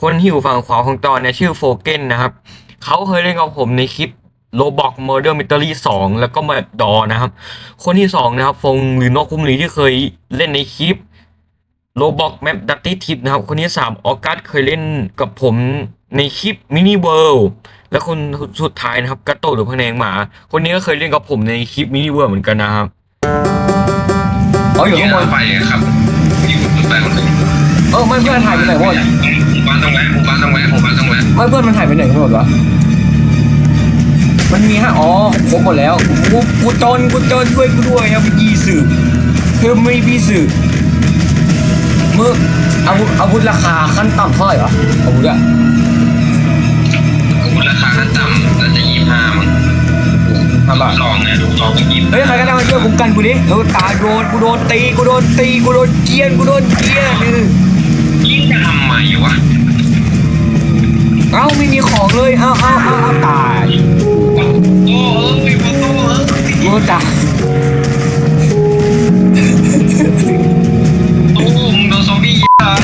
คนที่อยู่ฝั่งขวาของตอนเนี่ยชื่อโฟเกนนะครับเขาเคยเล่นกับผมในคลิปโ o บอก Murder Mystery 2แล้วก็มาดอนะครับ คนที่สองนะครับ ฟงหรือนอกคุ้มหลีที่เคยเล่นในคลิปโ o บอกแมปดัตตี้ทิปนะครับ คนที่สามออกัสเคยเล่นกับผมในคลิปมินิเวิลด์และคนสุดท้ายนะครับกัตโตหรือพะแนงหมา คนนี้ก็เคยเล่นกับผมในคลิปมินิเวิลด์เหมือนกันนะครับเอาอยู่ข้างบนไปครับอยู่บนไปคนหนึ่งเออไม่เพื่อนหายไปไหนหมดหมู่บ้าน ต้องแวะหมู่บ้านต้องแวะหมู่บ้านต้องแวะไม่เพื่อนมันหายไปไหนกันหมดวะมันมีฮะอ๋อครบหมดแล้วกูกูจนกูจนช่วยกูด้วยนะพี่สื่อเพื่อไม่พี่สื่อมืออาวุธอาวุธราคาขั้นต่ำเท่าไหร่วะอาวุธอะอาวุธราคาขั้นต่ำน่าจะยี่ห้ามั้งห้าบาทลองนะดูลองก็ยี่เฮ้ยใครก็ได้มาช่วยคุ้มกันกูดิเออตายโดนกูโดนตีกูโดนตีกูโดนเกลียนกูโดนเกลียนยิ่งจะทำใหม่วะ เอ้าไม่มีของเลยเอ้าเอ้าเอ้าเอ้าตายโอ้เอ้ยปอโต้เอ้ยกูตายโอ้มึงโดนซอมบี้ยิงตาย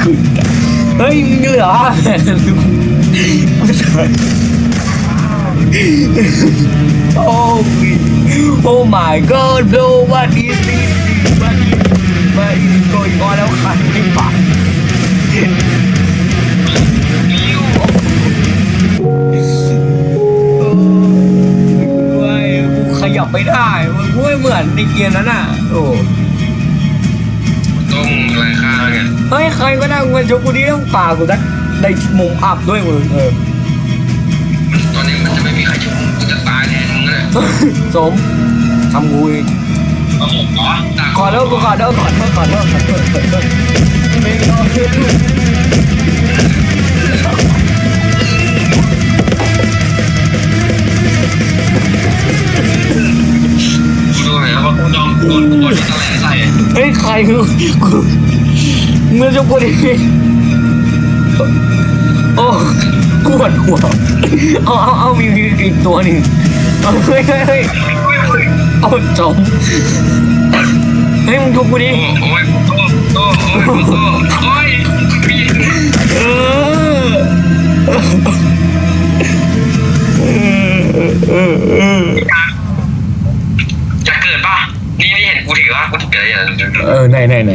คือเฮ้ยมึงเหรอกูตายโอ้โอ้ my god bro what is this what is what is going on แล้วใครไม่ปาก ยับไม่ได้มันกูไม่เหมือนในเกมนั้นน่ะโอ้ต้องไรค่าไงเฮ้ยใครก็ได้มึงมาชกกูดิต้องป่ากูสักในมุมอับด้วยมึงเออตอนนี้มันจะไม่มีใครช่วยมึงกูจะตายแทนมึงเลยสมทำกูอีกโอ้โหตาขอโทษกูขอโทษขอโทษขอโทษขอโทษขอโทษไม่เอากูดู กูยอมกูโดนกูโดนอะไรใส่เฮ้ยใครคือกูเมึงมาชกกูดิโอ้กูปวดหัวเอาเอาเอามีมีอีกตัวหนึ่งเฮ้ยเฮ้ยเฮ้ยเอาจมเฮ้ยมึงชกกูดิโอ้ยโอ้โอ้โอ้ยโอ้โอ้ยพี่เออเออเออ จะเกิดป่ะ นี่นี่เห็นกูถือว่ากูถืออะไรอย่างเออไหนไหนไหน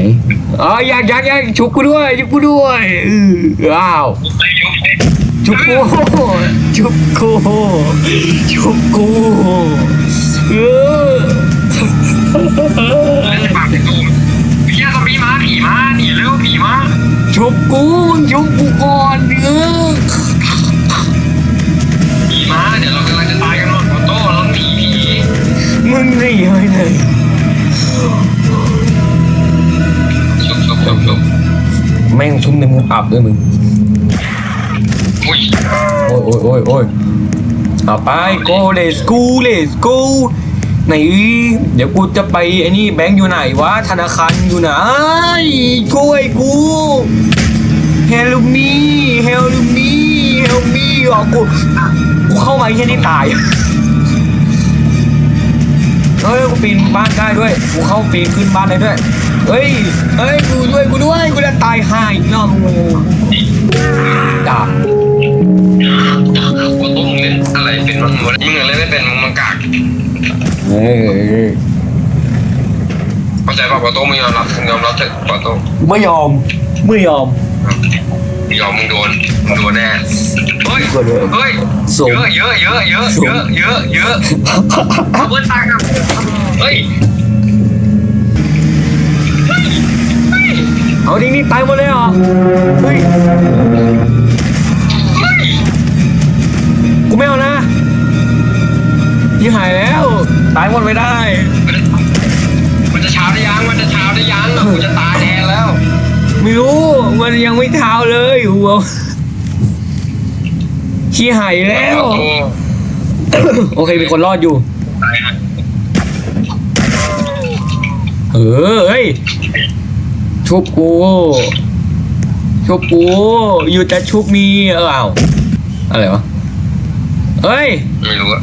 อ๋ออยากอยากอยากชุบกูด้วยชุบกูด้วยเอออ้าวไม่ยุบชุบกูชุบกูชุบกูเออเล่นปากในตู้พี่ซอมบี้มาผีมาหนีเร็วผีมาชุบกูมึงชุบกูก่อนเออผีมาเดี๋ยวเรากำลังจะตายกันหมดโอโต้เราหนีผีมึงหนีไปไหน แม่งชุบในมุมอับด้วยมึงอุ้ยโอ้ยโอ้ยโอ้ยโอ้ยเอาไป go let's go let's go ไหนเดี๋ยวกูจะไปไอ้นี่แบงค์อยู่ไหนวะธนาคารอยู่ไหนช่วยกู help me help me help me อ๋อกูกูเข้ามาแค่นี้ตาย เฮ้ยกูปีนบ้านได้ด้วยกูเข้าปีนขึ้นบ้านได้ด้วยเฮ้ยเฮ้ยกูด้วยกูด้วยกูจะตายห่าอีกรอบงูดาบโอโต้มึงเล่นอะไรเป็นมั้งมึงเล่นไม่เป็นมึงมังกากเฮ้ยเข้าใจป่ะโอโต้มึงยอมรับมึงยอมรับเถอะโอโต้ไม่ยอมไม่ยอม ยอมมึงโดนมึงโดนแน่เฮ้ยก็เลยเฮ้ยส่งเยอะเยอะเยอะเยอะเยอะเยอะเยอะเอาเบิร์ตตายครับเฮ้ยเอาดินี่ตายหมดเลยเหรอเฮ้ยเฮ้ยกูไม่เอานะยี่หายแล้วตายหมดไม่ได้ มันจะเช้าได้ยังมันจะเช้าได้ยังกูจะตายแทนแล้ว ไม่รู้ มันยังไม่เท้าเลยหัวขี้หายแล้ว โอ้โอเคมีคนรอดอยู่ตายฮะเออเฮ้ยชุบกูชุบกูอยู่จะชุบมีเออเอาอะไรวะเฮ้ย ไม่รู้อะ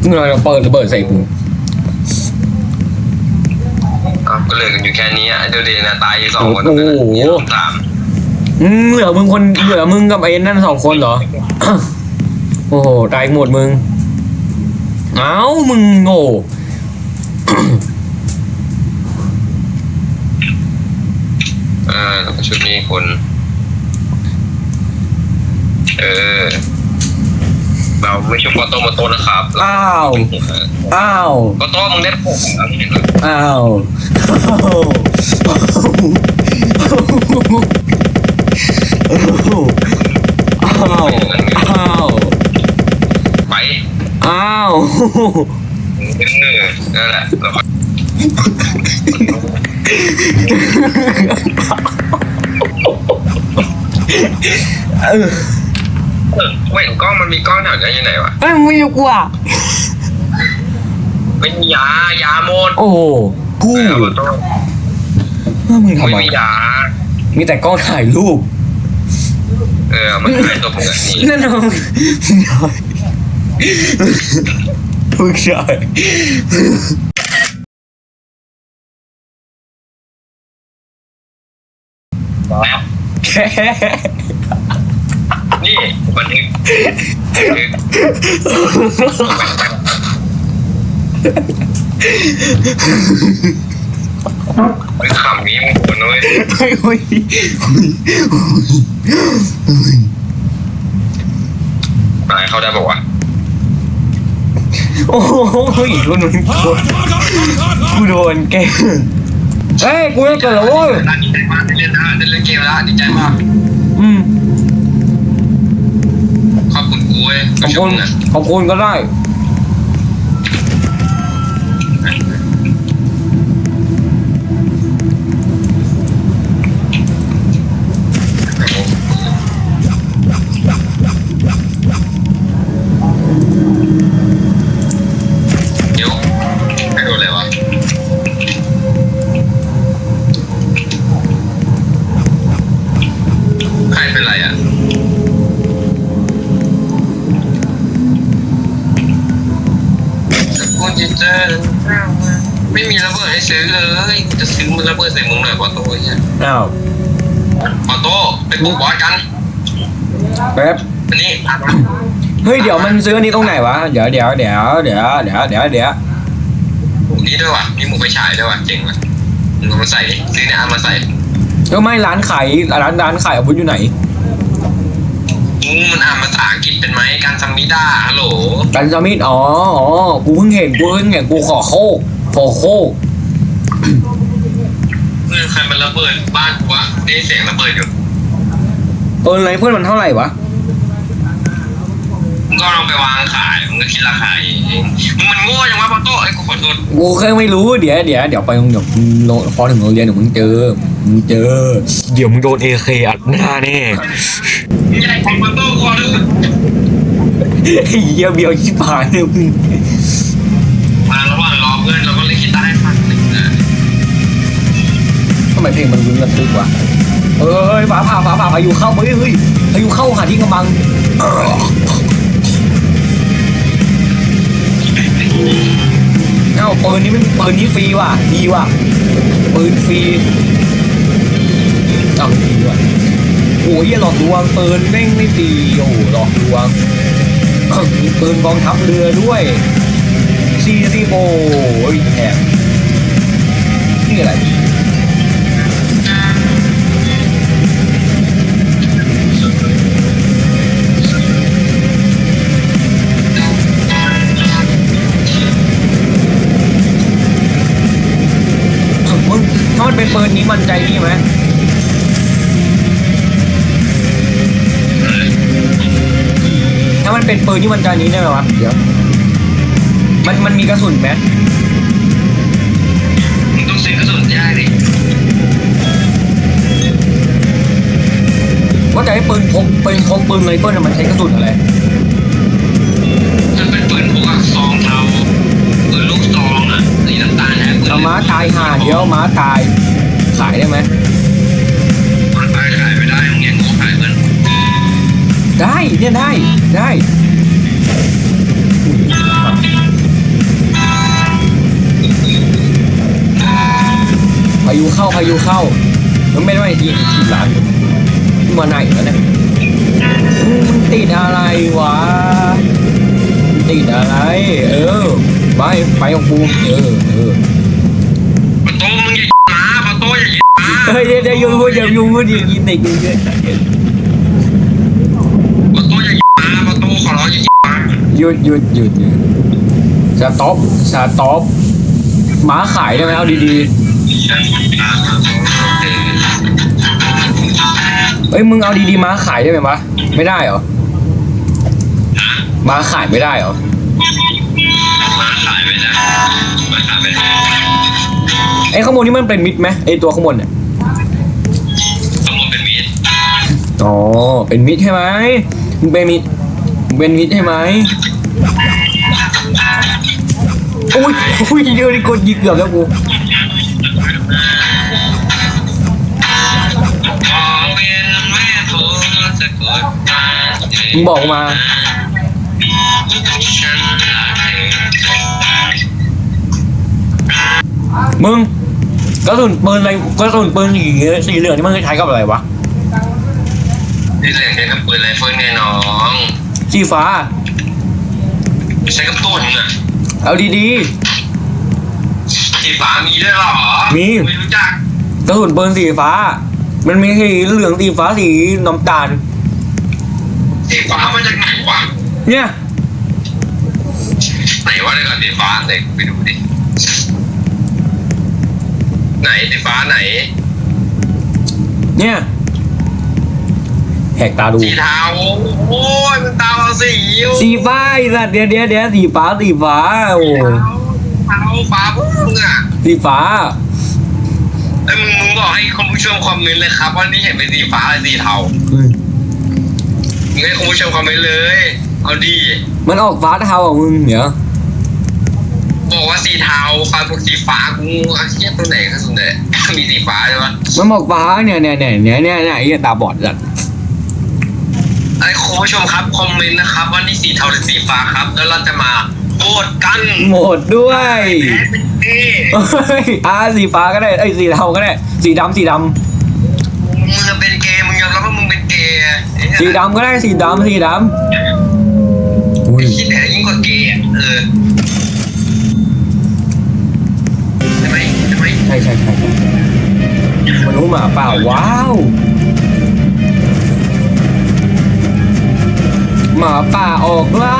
มึงลองเปิดระเบิดใส่กู อ้าว ก็เหลือกันอยู่แค่นี้อะเดี๋ยวเดนะตายอยู่สองคนโอ้โหนี่รวมสามอืมเหลือมึงคนเหลือมึงกับไอ้นั่นสองคนเหรอ โอ้โหตายหมดมึง เอ้ามึงโง่เออแล้วก็ชุดนี้คน เออ เราไม่ใช่ปอโตมาโตนะครับเราอ้าวอ้าวปอโตมึงได้ผมแล้วไม่เห็นเหรออ้าวอ้าวอ้าวไปอ้าวเออนั่นแหละเราค่อยเอ อเว้ยกล้องมันมีกล้องแถวนี้อยู่ไหนวะเอ้ยมึงอยู่กูอะไม่มียายาหมดโอ้โหกูเออปอโตมึงทำไม่ไมมียา มีแต่กล้องถ่ายรูปเออ มันหายตัวผมแบบนี้นั่นน้องมึงใช่แค่ นี่บันทึกบันทึกไอ้ขำนี้มึงควรนะเว้ยไม่โอ้ยตายเข้าได้บอกว่าวะโอ้โหกูโดนกูโดนแกล้งเฮ้ยกูจะเกิดแล้วเว้ยดีใจมากได้เล่นนะได้เล่นเกมแล้วดีใจมาก อืมขอบคุณกู เว้ยขอบคุณขอบคุณก็ได้ เลยกูจะซื้อมันระเบิดใส่มึงหน่อยปอโต้เนี่ยอ้าวปอโต้ไปปลุกบอสกันแป๊บอันนี้อะเฮ้ยเดี๋ยวมันซื้ออันนี้ตรงไหนวะเดี๋ยวเดี๋ยวเดี๋ยวเดี๋ยวเดี๋ยวเดี๋ยวเดี๋ยวหมูนี่ด้วยว่ะมีหมูไปฉายด้วยว่ะเจ๋งว่ะมึงเอามาใส่ดิซื้อเนี่ยเอามาใส่ก็ไม่ร้านขายร้านร้านขายอาวุธอยู่ไหนมึงมันอ่านภาษาอังกฤษเป็นไหมการซัมมิด้าฮัลโหลกันซามิดอ๋ออ๋อกูเพิ่งเห็นกูเพิ่งเห็นกูขอโคกขอโคก เออใครมันระเบิดบ้านกูวะได้เสียงระเบิดอยู่เออไรเพื่อนมันเท่าไหร่วะ มึงก็ลองไปวางขายมึงก็คิดราคาเองมึงมันโง่ยังวะปอโต้ไอ้ยกูขอโทษกูแค่ไม่รู้เดี๋ยวเดี๋ยวเดี๋ยวไปโรงเดี๋ยวโรงพอถึงโรงเรียนเดี๋ยวมึงเจอมึงเจอ เดี๋ยวมึงโดนเอเคอัดหน้าแน่มึงใหญ่ของปอโต้กูขอโทษไอ้เหี้ยเบียวชิบหายเลยมึง ไมเพลงมันรุนระทึกวะเอ้ยฟ้าผ่าฟ้าผ่าพายุเข้าเฮ้ยเฮ้ยพายุเข้าหาที่กำบังเอ้าปืนนี้มันปืนนี้ฟรีว่ะดีว่ะปืนฟรีเอ้าฟรีว่ะโอ้ยหลอกลวงปืนแม่งไม่ฟรีโอ้หหลอกลวงมีปืนกองทัพเรือด้วยซีซีโอ้ยแอบนี่อะไร เป็นปืนนี้มันใจนี่ไหมถ้ามันเป็นปืนนี่มันใจนี้ได้ไหมวะเดี๋ยวมันมันมีกระสุนไหมมึงต้องซื้อกระสุนยาดิว่าแต่ช้ปืนพกปืนพกปืนไรเฟิลน่ะมันใช้กระสุนอะไรมันเป็นปืนพกอะซองเราปืนลูกซองอะสีน้ำตาลแท้ปืนเอาม้าตายห่าเดี๋ยวม้าตาย ขายได้ไหมมันตายขายไม่ได้มึงยังโง่ขายเพื่อนได้เนี่ยได้ได้พายุเข้าพายุเข้ามันไม่ได้ทีทีหลังมาไหนแล้วเนี่ยมันติดอะไรวะมันติดอะไร เออ ไปไปของกูเออเออประตู เฮ้ยเดี๋ยวเดี๋ยวอยูพูดอย่าอยูพูดอย่างนี้ติดอยู่เยอะประตูอย่าหมาประตูขอร้องอย่าหมาหยุดหยุดหยุดหยุดสต็อปสต็อปหมาขายได้ไหมเอาดีๆเอ้ยมึงเอาดีๆม้าขายได้ไหมวะไม่ได้เหรอม้าขายไม่ได้เหรอมาขายไม่ได้มาขายไม่ได้ไอ้ข้างบนนี่มันเป็นมิดไหมไอ้ตัวข้างบนเนี่ย อ๋อ เป็นมิดใช่ไหมมึงเป็นมิดมึงเป็นมิดใช่ไหมอุ้ยอุ้ยเดี๋ยวนี่กดยิงเกือบแล้วกูมึงบอกมา มึงกระสุนปืนอะไรกระสุนปืนสีสีเหลืองนี่มันใช้กับอะไรวะ นี่เหลืองใช้กับปืนไรเฟิลไงน้องสีฟ้า ใช้กับตุนอะเอาดีสีฟ้ามีด้วยเหรอมีไม่รู้จักๆกระสุนปืนสีฟ้า มันมีสีเหลืองสีฟ้าสีน้ำตาล สีฟ้ามาจากไหนวะเนี่ยไหนวะเดี๋ยวก่อนสีฟ้าเด็กไปดูดิไหนสีฟ้าไหนเนี่ยแหกตาดู สีเทาโอ้ยมันตาเราสีอยู่สีฟ้าไอ้สัตว์เดี๋ยวเดี๋ยวเดี๋ยวสีฟ้าสีฟ้าโอ้เทาฟ้าพุ่งอะสีฟ้า ไอ้ยมึงมึงบอกให้คุณผู้ชมคอมเมนต์เลยครับว่านี่เห็นเป็นสีฟ้าหรือสีเทามึงให้คุณผู้ชมคอมเมนต์เลย เอาดี มันออกฟ้าเทาอะมึงเดี๋ยวบอกว่าสีเทาฟ้าพวกสีฟ้ากูอาเทียตัวไหนก็สุดเลย มีสีฟ้าใช่ปะมันบอกฟ้าเนี่ยเนี่ยเนี่ยเนี่ยเนี่ยเนี่ยไอ้เหี้ยตาบอดสัตว์ ไอ้คุณผู้ชมครับคอมเมนต์นะครับว่านี่สีเทาหรือสีฟ้าครับ แล้วเราจะมาโหวตกันหมดด้วยแพ้เป็นเอเฮ้ยอ่าสีฟ้าก็ได้ไอ้ยสีเทาก็ได้ สีดำสีดมึงเป็นเกย์มึงยอมรับว่ามึงเป็นเกย์ไอ้เหี้ยำสีดำก็ได้สีดำสีดำอุ้ยไอ้คิดแต่ยิ่งกว่าเกย์อะเออใช่ไหมใช่ไหมใช่ใช่ใช่มนุษย์หมาป่าว้าว หมาป่าออกล่า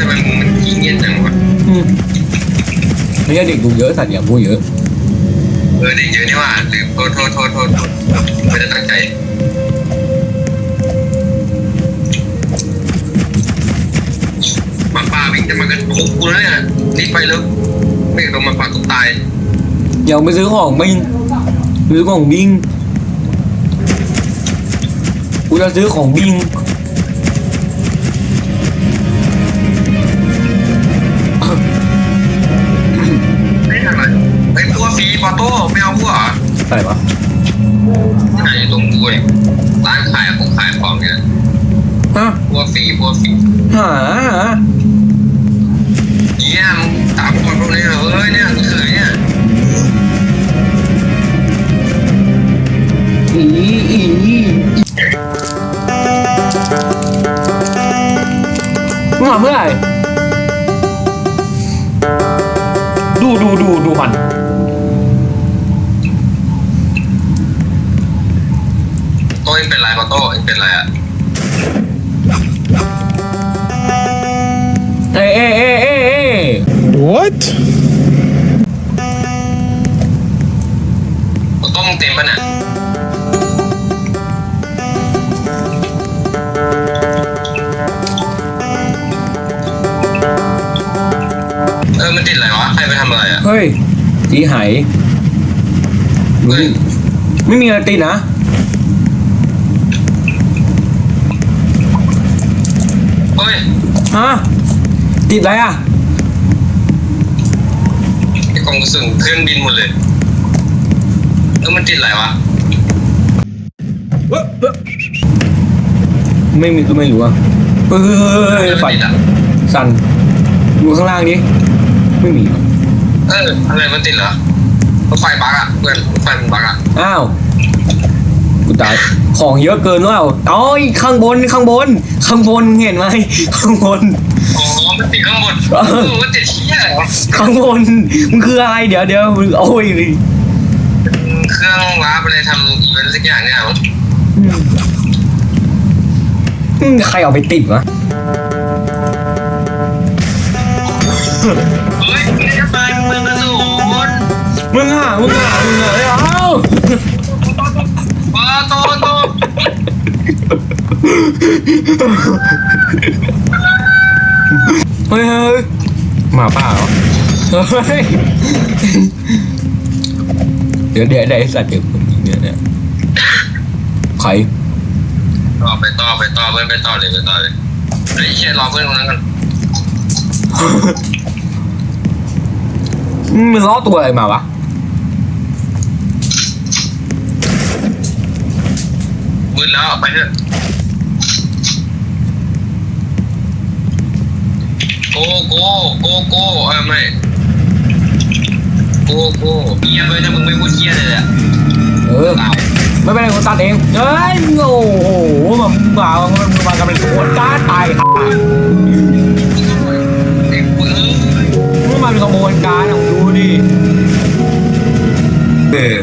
ทำไมมึงมันขี้เงียบจังวะอืมไม่ใช่เด็กดูเยอะสัตว์อย่าพูดเยอะ เออเด็กเยอะนี่หว่าลืมโทษโทษโทษโทษไม่ได้ตั้งใจหมาป่าวิ่งจะมากันทุกกูแล้วเนี่ยรีบไปแล้วไม่โดนหมาป่าตกตายอย่าไปซื้อของบิงซื้อของบิง กูจะซื้อของบิงไม่ทำอะไรไอ้พวกฟรีปอโต้ไม่เอาพวกเหรออะไรวะที่ไหนอยู่ตรงกูเองร้านขายของขายของเนี่ยฮะพวกฟรีพวกฟรีหาเนี่ยมึงตามคนพวกนี้เหรอเอ้ยเนี่ยเขยเนี่ยอีอี มึงหาเมื่อไหร่ดูดูดูดูมันโต้เองเป็นไรปอโต้เองเป็นไรอะเอ้เอ้เอ้เอ้เอ้ What? เฮ้ยสีไหายเฮ้ยไม่มีอะไรติดนะเฮ้ยฮะติดอะไรอะไอ้กล่องกระสุนเครื่องบินหมดเลยเออมันติดอะไรวะไม่มีก็ไม่รู้อะเฮ้ยมันไฟติดอะสั่นดูข้างล่างดิไม่มี เอออะไรมันติดเหรอรถไฟบักอะเพื่อนรถไฟมันบักอะอ้าวกูตายของเยอะเกินว่าอ๋อข้างบนข้างบน ข้างบนมึงเห็นไหมข้างบนอ๋อมันติดข้างบนเอเอออมันติดเชี่ยอะไรวะข้างบนมันคืออะไรเดี๋ยวเดี๋ยวโอ้ยเครื่องวาร์ปอะไรทำอีเวนต์สักอย่างเนี่ยมั้งอืมใครเอาไปติดวะ มึงอะมึงอะมึงอะเอ้าเออโตโตเฮ้ยเฮ้ยหมาป่าเหรอเฮ้ยเดี๋ยวเดี๋ยวเดี๋ยวไอ้สัตว์เดี๋ยวคนนี้เนี่ยเนี่ยใครต่อไปต่อไปต่อเพื่อนไปต่อเลยไปต่อเลยไอ้เชี่ยรอเพื่อนตรงนั้นกันมึงล้อตัวอะไรมาวะ มืดแล้วไปเถอะโกโกโกโกเออไม่โกโกเฮียเลยถ้ามึงไม่พูดเฮียเลยอะเออตายไม่เป็นไรกูตัดเองเฮ้ยโอ้โหมามามามากันเป็นคนกล้าตายค่ะไอ้ปืนมึงมาเป็นขบวนการของดูดิ เออ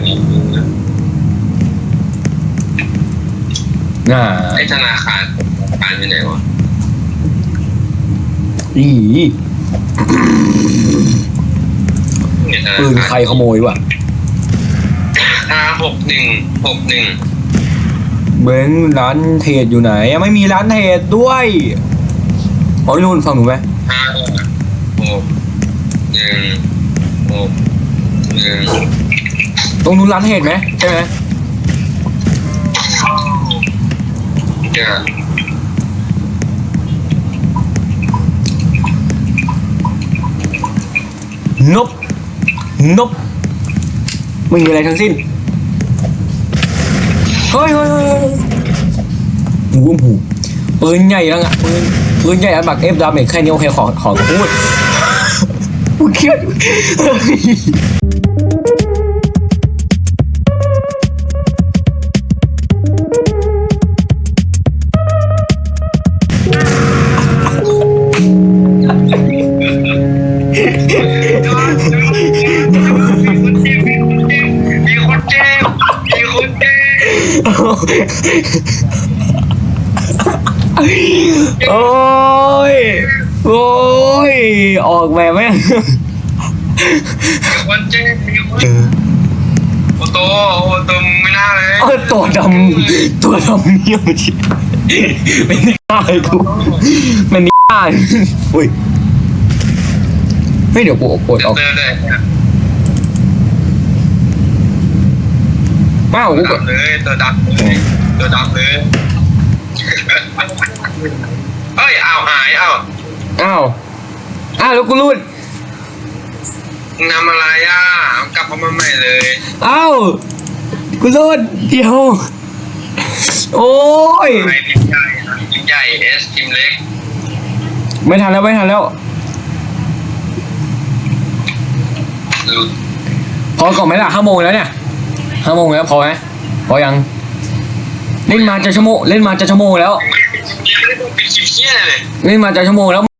น่าไอ้ธนาคารการไปไหนวะอีเนี่ยธนาปืนคารใครขโมยวะห้าหกหนึ่งหกหนึ่งเบ้งร้านเทรดอยู่ไหนยังไม่มีร้านเทรดด้วยอ๋อนู่นฟังหนูไหมห้าหกหนึ่งหกหนึ่งตรงนู้นร้านเทรดไหมใช่ไหม เจ้านบนบไม่มีอะไรทั้งสิ้น เฮ้ยเฮ้ยเฮ้ยหูหูปืนใหญ่แล้วอะปืนปืนใหญ่อันบักเอฟดาเมจแค่นี้โอเคขอขอพูดกูเครียด โอ้ย โอ้ย ออกแบบแม่งมีคนเจ็บมีคนโอโตโอโตมึงไม่น่าเลยเออตัวดำตัวดำเมี่ยมชิเป็นนิก้าไอ้กูเป็นนิก้าอุ้ยไม่เดี๋ยวกูปวดออก เดินเลยเป้าตัวกูก็ดำเลยตัวดำเลยตัวดำเลยเฮ้ยอ้าวหายอ้าวอ้าวอ้าวแล้วกูรูดมึงทำอะไรอะกลับมาใหม่เลยอ้าวกูรูดเดี๋ยวโอ้ยไอพิมพ์ใหญ่พิมพ์ใหญ่เอสพิมพ์เล็ก ไม่ทันแล้วไม่ทันแล้วหลุดพอก่อนไหมล่ะห้าโมงแล้วเนี่ย ห้าโมงแล้วพอไหมพอยังเล่นมาจะชั่วโมงเล่นมาจะชั่วโมงแล้ว ไม่ได้ปิดคลิปเชี่ยเลย เล่นมาจะชั่วโมงแล้ว